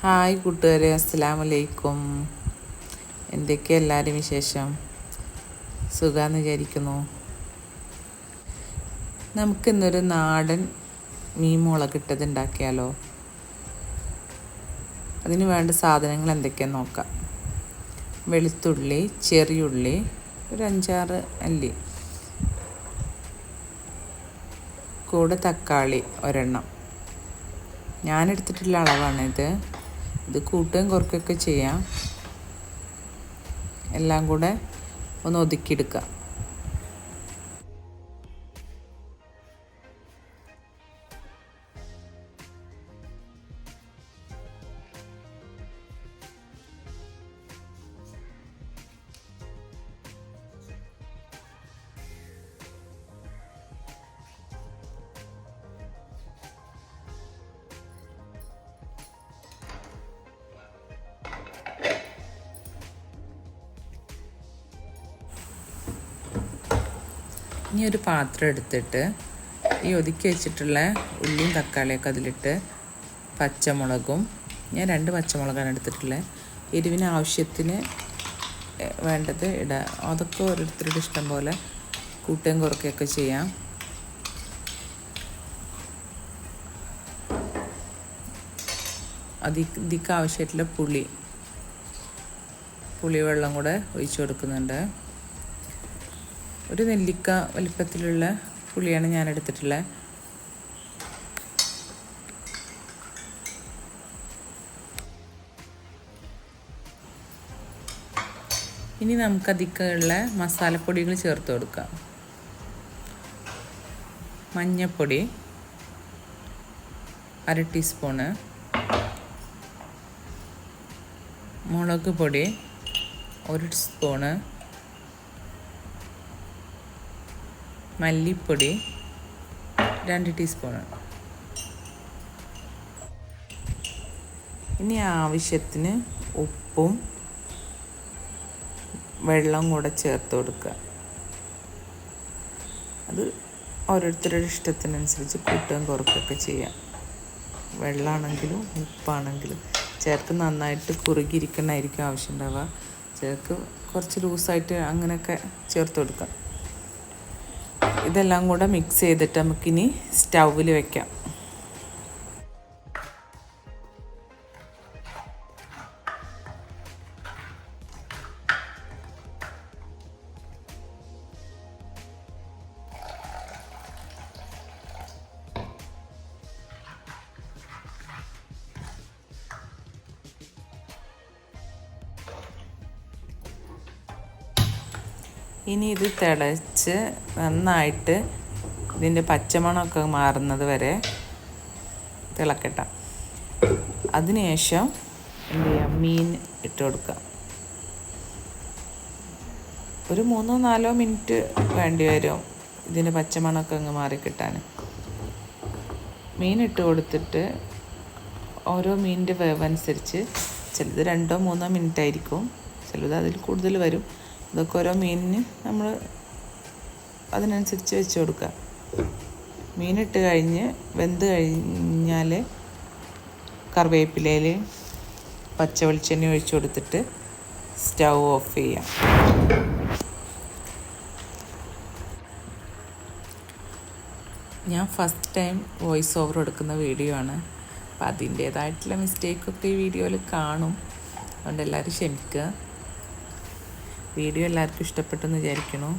Hi കൂട്ടുകാരെ അസ്സലാമു അലൈക്കും എന്തൊക്കെ എല്ലാവരും വിശേഷം? സുഖമെന്ന് വിചാരിക്കുന്നു. നമുക്കിന്നൊരു നാടൻ മീൻ മുളകിട്ടത് ഉണ്ടാക്കിയാലോ അതിന് വേണ്ട സാധനങ്ങൾ എന്തൊക്കെയാന്ന് നോക്കാം. വെളുത്തുള്ളി ചെറിയുള്ളി ഒരു അഞ്ചാറ് അല്ലി. കൂടെ തക്കാളി ഒരെണ്ണം. ഞാൻ എടുത്തിട്ടുള്ള അളവാണ് ഇത് കൂട്ടുകയും കുറയ്ക്കുകയൊക്കെ ചെയ്യാം. എല്ലാം കൂടെ ഒന്ന് ഒതുക്കിയെടുക്കുക. ഇനി ഒരു പാത്രം എടുത്തിട്ട് ഈ ഒതുക്കി വെച്ചിട്ടുള്ള ഉള്ളിയും തക്കാളിയൊക്കെ അതിലിട്ട് പച്ചമുളകും ഞാൻ രണ്ട് പച്ചമുളകാണ് എടുത്തിട്ടുള്ളത്. എരിവിന് ആവശ്യത്തിന് വേണ്ടത് ഇടാം അതൊക്കെ ഓരോരുത്തരുടെ ഇഷ്ടം പോലെ കൂട്ടുകയും കുറയ്ക്കുകയൊക്കെ ചെയ്യാം. അതി ഇതിക്ക് ആവശ്യമായിട്ടുള്ള പുളി പുളിവെള്ളം കൂടെ ഒഴിച്ചു കൊടുക്കുന്നുണ്ട്. ഒരു നെല്ലിക്ക വലിപ്പത്തിലുള്ള പുളിയാണ് ഞാൻ എടുത്തിട്ടുള്ളത് ഇനി നമുക്ക് അതിക്കുള്ള മസാലപ്പൊടികൾ ചേർത്ത് കൊടുക്കാം. മഞ്ഞപ്പൊടി അര ടീസ്പൂണ് മുളക് പൊടി ഒരു സ്പൂണ് മല്ലിപ്പൊടി രണ്ട് ടീസ്പൂണ്. ഇനി ആവശ്യത്തിന് ഉപ്പും വെള്ളം കൂടെ ചേർത്ത് കൊടുക്കുക. അത് ഓരോരുത്തരുടെ ഇഷ്ടത്തിനനുസരിച്ച് കൂട്ടുകയും കുറക്കുകയൊക്കെ ചെയ്യാം. വെള്ളമാണെങ്കിലും ഉപ്പാണെങ്കിലും ചേർക്ക് നന്നായിട്ട് കുറുകിയിരിക്കണമായിരിക്കും ആവശ്യം ഉണ്ടാവുക. ചേർക്ക് കുറച്ച് ലൂസായിട്ട് അങ്ങനെയൊക്കെ ചേർത്ത് കൊടുക്കാം ഇതെല്ലാം കൂടെ മിക്സ് ചെയ്തിട്ട് നമുക്കിനി സ്റ്റൗവിൽ വെക്കാം. ഇനി ഇത് തിളച്ച് നന്നായിട്ട് ഇതിന്റെ പച്ചമണമൊക്കെ മാറുന്നത് വരെ തിളക്കട്ടെ. അതിനുശേഷം എന്ത് ചെയ്യാം? മീൻ ഇട്ട് കൊടുക്കാം ഒരു മൂന്നോ നാലോ മിനിറ്റ് വേണ്ടി വരും ഇതിന്റെ പച്ചമണമൊക്കെ അങ്ങ് മാറിക്കിട്ടാൻ. മീൻ ഇട്ട് കൊടുത്തിട്ട് ഓരോ മീനിന്റെ വേവ് അനുസരിച്ച് ചിലത് രണ്ടോ മൂന്നോ മിനിറ്റ് ആയിരിക്കും ചിലത് അതിൽ കൂടുതൽ വരും. ഇതൊക്കെ ഓരോ മീനിന് നമ്മൾ അതിനനുസരിച്ച് വെച്ച് കൊടുക്കുക മീനിട്ട് കഴിഞ്ഞ് വെന്ത് കഴിഞ്ഞാൽ കറിവേപ്പിലയിൽ പച്ച വെളിച്ചെണ്ണ ഒഴിച്ചു കൊടുത്തിട്ട് സ്റ്റൗ ഓഫ് ചെയ്യാം. ഞാൻ ഫസ്റ്റ് ടൈം വോയിസ് ഓവർ എടുക്കുന്ന വീഡിയോ ആണ്. അപ്പം അതിന്റേതായിട്ടുള്ള മിസ്റ്റേക്കൊക്കെ ഈ വീഡിയോയിൽ കാണും. അതുകൊണ്ട് എല്ലാവരും ക്ഷമിക്കുക. വീഡിയോ എല്ലാവർക്കും ഇഷ്ടപ്പെട്ടെന്ന് വിചാരിക്കണു